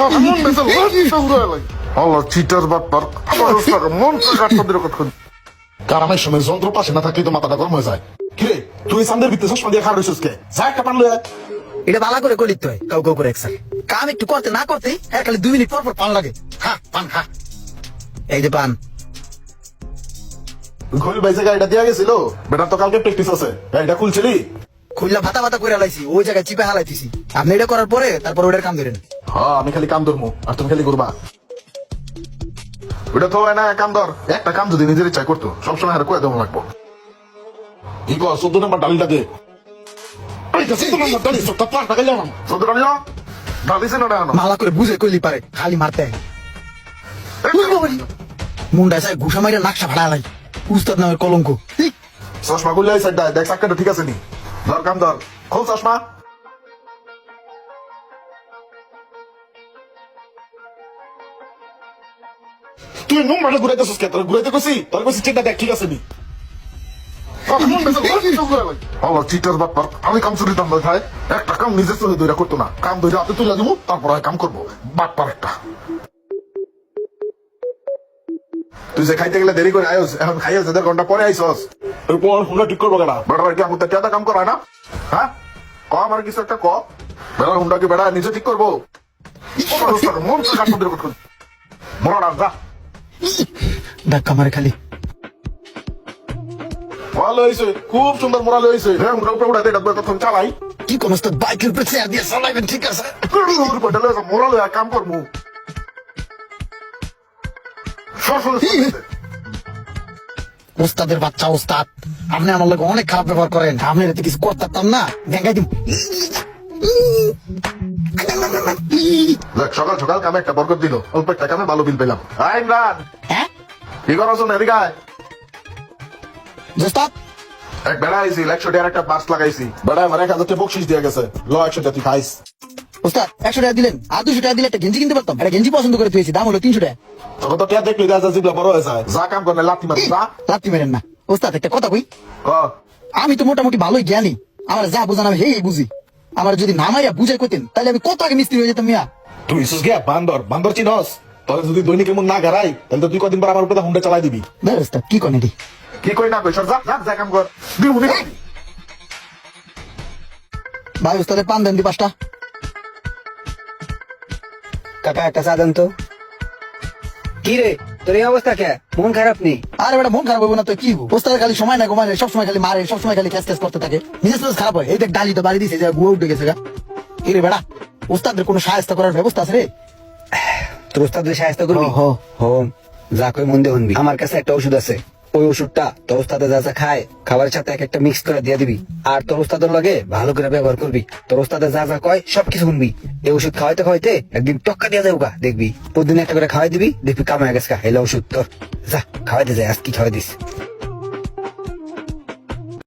এমন মন হয়ে হয় কাম একটু করতে না করতে খালি দুই মিনিট পর পর পান লাগে। খা, পান এই যে পান। ঘড়ি বাইসে গাড়িটা দেওয়া গেছিল। বেটা, তো কালকে প্র্যাকটিস আছে। গাড়িটা খুলছিলি? খুললা ভাতা ভাতা করে লাইছি ওই জায়গায় চিপে হালাইতেছি। আপনি এটা করার পরে তারপর ওটার কাম ধরেন। হ্যাঁ আমি খালি কাম ধরবো আর তুমি খালি করবা ওটা তো হয় না কাম ধর একটা কাম যদি নিজের ইচ্ছায় করতো সবসময় হারে কয়ে দেবো লাগবো। কি কর চোদ্দ নম্বর ডালিটা দে। মালা করে বুঝে কইলি পারে খালি মারতে হয়। মুন্ডা ঘুষা মাইরা নাকশা ভাড়া লাই। উস্তাদ নামের কলঙ্ক। ঠিক চশমা এই দেখ চাক্কাটা ঠিক আছে নি? ধর কাম ধর। খোল চশমা। তুই নুন মাঠে ঘুরাইতেছিস কে? তোর ঘুরাইতে কইছি? তোর কইছি চিন্তা দেখ ঠিক আছে নি। আমি কাম চুরি দাম ভাই একটা কাম নিজের চলে দইরা করতো না। কাম দইরা হাতে তুলে দিব তারপর কাম করব। বাটপার একটা। তুই যে খাইতে গেলে দেরি করে আয়োস এখন খাইয়া দেড় ঘণ্টা পরে আইসস। এরপর হুন্ডা ঠিক করব কেনা? বেড়া কি আমার টেটা কাম করায় না? হ্যাঁ? ক আমার কিছু একটা ক। বেড়া হুন্ডা কি বেড়া নিজে ঠিক করব? মন কাটটা মরা না যা। ধাক্কা মারে খালি। ভালো হয়েছে খুব সুন্দর মোরাল হয়েছে হ্যাঁ মোরা উপরে উড়াতে ডাকবে তখন চালাই। কি কোন ওস্তাদ বাইকের উপরে চেয়ার দিয়ে চালাইবেন ঠিক আছে? মোরাল কাম করব। সরাসরি ওস্তাদের বাচ্চা ওস্তাদ আপনি আমার লোক অনেক খারাপ ব্যবহার করেন। আপনার এতে কিছু করতাম না। দেখাই দেখ সকাল সকাল কামে একটা বরকত দিল। অল্প একটা কামে ভালো বিল পেলাম। আই ইমরান! হ্যাঁ? কি করো শোন এদিকে। এক বেড়া একশো টাকার একটা বাস লাগাইছি। বেড়া আমার এক হাজার বকশিস দিয়ে গেছে। ল একশো টাকা তুই খাইস। ওস্তাদ একশো টাকা দিলেন। আর দুশো টাকা দিলে একটা গেঞ্জি কিনতে পারতাম। একটা গেঞ্জি পছন্দ করে তুই দাম হলো তিনশো টাকা। তখন তো টিয়া দেখলি যা যা জিবলা বড় হয়ে যায়। যা কাম লাথি যা। লাত্তি মেরেন না। ওস্তাদ একটা কথা কই? আমি তো মোটামুটি ভালোই জ্ঞানী। আমার যা বোঝান আমি হেই বুঝি। আমার যদি নামাইয়া বুঝাই করতেন তাহলে আমি কত আগে মিস্ত্রি হয়ে যেতাম মিয়া। তুই ইসুস গিয়া বান্দর। বান্দর চিনস? যদি দৈনিক এমন না গারাই তাহলে তো তুই কদিন পর আমার উপরে হুন্ডা চালাই দিবি। দেখ ওস্তাদ কি করেন এটি? কি কই না কই সর যা যা, কাম কর। দিবু ভাই ওস্তাদের পান দেন দি পাঁচটা। কাকা একটা চা দেন তো। কি রে তোর এই অবস্থা কে? মন খারাপ নেই আরে বেটা মন খারাপ হবে না তো কি হব? ওস্তাদের খালি সময় না ঘুমায় সবসময় খালি মারে সবসময় খালি ক্যাস ক্যাস করতে থাকে। নিজের সাথে খারাপ হয়। এই দেখ ডালি তো বাড়ি দিছে যে গুয়া উঠে গেছে গা। কি রে বেটা ওস্তাদের কোনো সাহায্য করার ব্যবস্থা আছে রে? তোর ওস্তাদের সাহায্য করবি? হ, হ। যা কই মন দিয়ে আমার কাছে একটা ওষুধ আছে। ওই ওষুধটা তোর ওস্তাদে যা যা খায়, খাবারের সাথে এক একটা মিক্স করে দিয়ে দিবি। আর তোর উস্তাদের লগে ভালো করে ব্যবহার করবি। তোর ওস্তাদে যা যা কয়, সবকিছু শুনবি। এই ওষুধ খাওয়াইতে খাওয়াইতে একদিন টক্কা দিয়ে গা দেখবি। প্রতিদিন একটা করে খাওয়াই দিবি, দেখবি কামায় গেছে এলো ওষুধ তোর। যা, খাওয়াইতে যায় আজকে খাওয়াই দিস?